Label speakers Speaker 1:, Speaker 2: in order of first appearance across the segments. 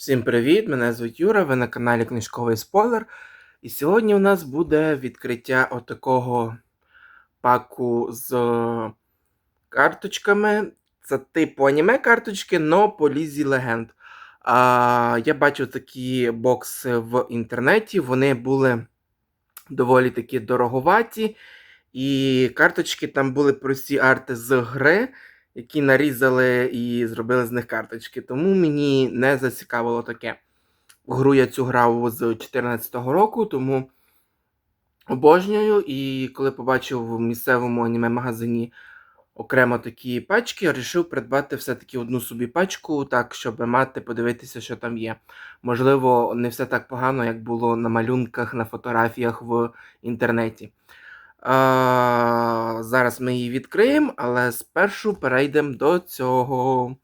Speaker 1: Всім привіт! Мене звуть Юра, ви на каналі Книжковий Спойлер. І сьогодні у нас буде відкриття отакого паку з карточками. Це типу аніме карточки, но по лізі легенд. А, я бачив такі бокси в інтернеті, вони були доволі такі дороговаті. І карточки там були прості арти з гри, які нарізали і зробили з них карточки. Тому мені не зацікавило таке. Гру я цю грав з 2014 року, тому обожнюю. І коли побачив в місцевому аніме-магазині окремо такі пачки, я вирішив придбати все-таки одну собі пачку, так, щоб мати, подивитися, що там є. Можливо, не все так погано, як було на малюнках, на фотографіях в інтернеті. А, зараз ми її відкриємо, але спершу перейдемо до цього.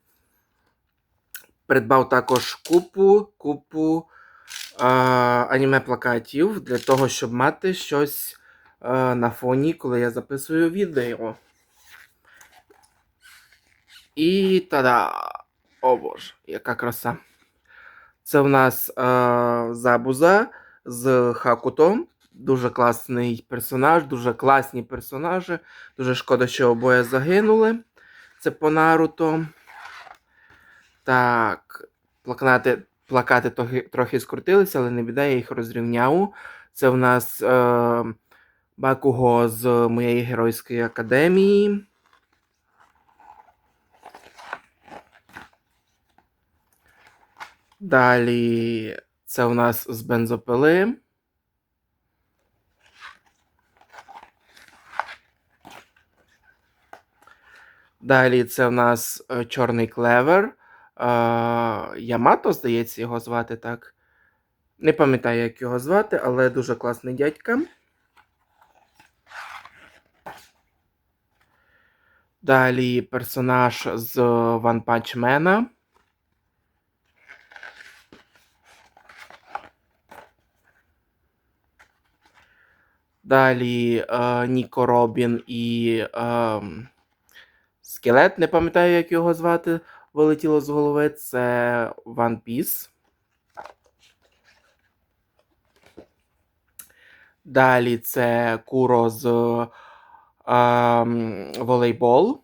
Speaker 1: Придбав також купу купу а, аніме-плакатів для того, щоб мати щось а, на фоні, коли я записую відео. І та-да! О боже, яка краса. Це в нас а, Забуза з Хакутом. Дуже класний персонаж, дуже класні персонажі. Дуже шкода, що обоє загинули. Це по Наруто. Так, плакати, плакати трохи, скрутилися, але не біда, я їх розрівняв. Це в нас е, Бакуго з моєї геройської академії. Далі це у нас з бензопили. Далі це в нас е, чорний клевер. Е, Ямато, здається, його звати так. Не пам'ятаю, як його звати, але дуже класний дядька. Далі персонаж з One Punch Man. Далі е, Ніко Робін і е, Скелет, не пам'ятаю, як його звати, вилетіло з голови. Це One Piece. Далі це Куро з е, волейбол.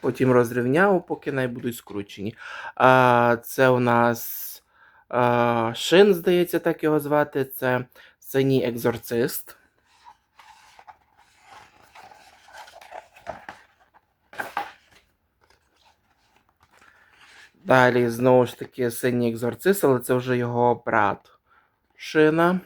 Speaker 1: Потім розрівняв, поки не будуть скручені. А, Це у нас а, Шин, здається, так його звати. Це синій екзорцист. Далі, знову ж таки, синій екзорцист, але це вже його брат Шина,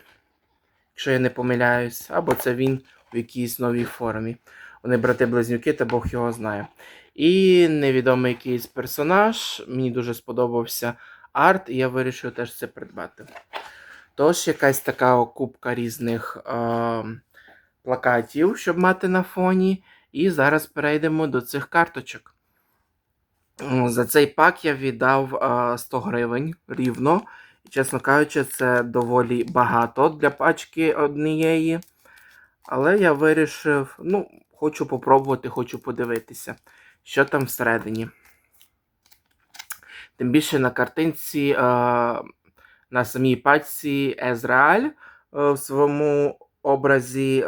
Speaker 1: якщо я не помиляюсь, або це він в якійсь новій формі. Вони брати-близнюки, та Бог його знає. І невідомий якийсь персонаж. Мені дуже сподобався арт, і я вирішив теж це придбати. Тож, якась така купка різних е, плакатів, щоб мати на фоні. І зараз перейдемо до цих карточок. За цей пак я віддав 100 гривень рівно. І, чесно кажучи, це доволі багато для пачки однієї. Але я вирішив, ну, хочу попробувати, хочу подивитися, що там всередині. Тим більше на картинці, на самій пачці Езрааль в своєму образі.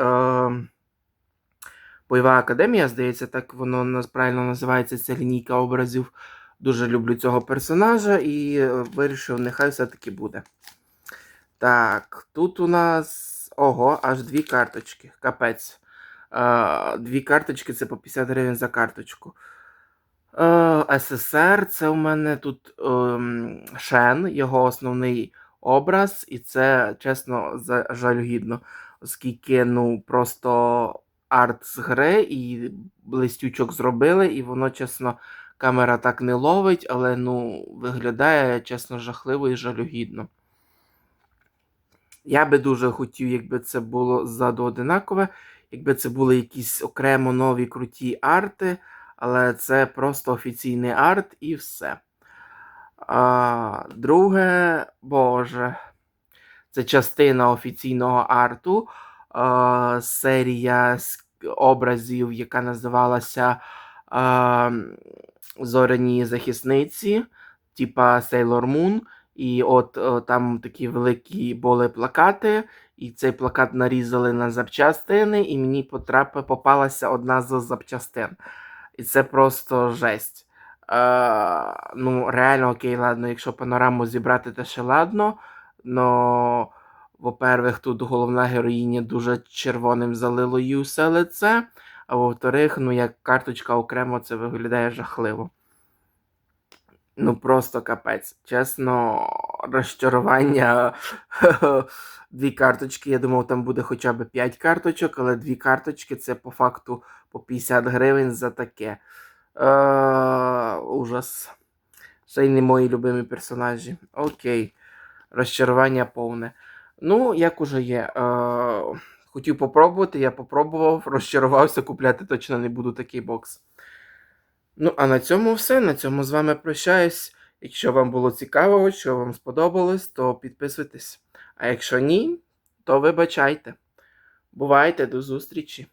Speaker 1: Бойова академія, здається, так воно правильно називається ця лінійка образів. Дуже люблю цього персонажа і е, вирішив, нехай все-таки буде. Так, тут у нас. Ого, аж дві карточки. Капець. Дві карточки це по 50 гривень за карточку. А, СССР це у мене тут ем, Шен, його основний образ, і це, чесно, жалюгідно, оскільки, ну, просто арт з гри і блистючок зробили, і воно, чесно, камера так не ловить, але ну, виглядає, чесно, жахливо і жалюгідно. Я би дуже хотів, якби це було ззаду одинакове, якби це були якісь окремо нові круті арти, але це просто офіційний арт і все. А, Друге, Боже, це частина офіційного арту серія образів, яка називалася зоряні захисниці, типа Sailor Moon. І от там такі великі були плакати, і цей плакат нарізали на запчастини, і мені потрапи, попалася одна з запчастин. І це просто жесть. Е, ну, реально, окей, ладно, якщо панораму зібрати, то ще ладно. Но, во-первых, тут головна героїня дуже червоним залило їй усе лице. А во-вторых, ну як карточка окремо це виглядає жахливо. Ну просто капець. Чесно, розчарування. Дві карточки. Я думав, там буде хоча б 5 карточок, але дві карточки це по факту по 50 гривень за таке. Е, ужас. Ще й не мої любимі персонажі. Окей. Розчарування повне. Ну, як уже є. Е, хотів попробувати, я попробував, розчарувався, купляти точно не буду такий бокс. Ну, а на цьому все. На цьому з вами прощаюсь. Якщо вам було цікаво, що вам сподобалось, то підписуйтесь. А якщо ні, то вибачайте. Бувайте, до зустрічі!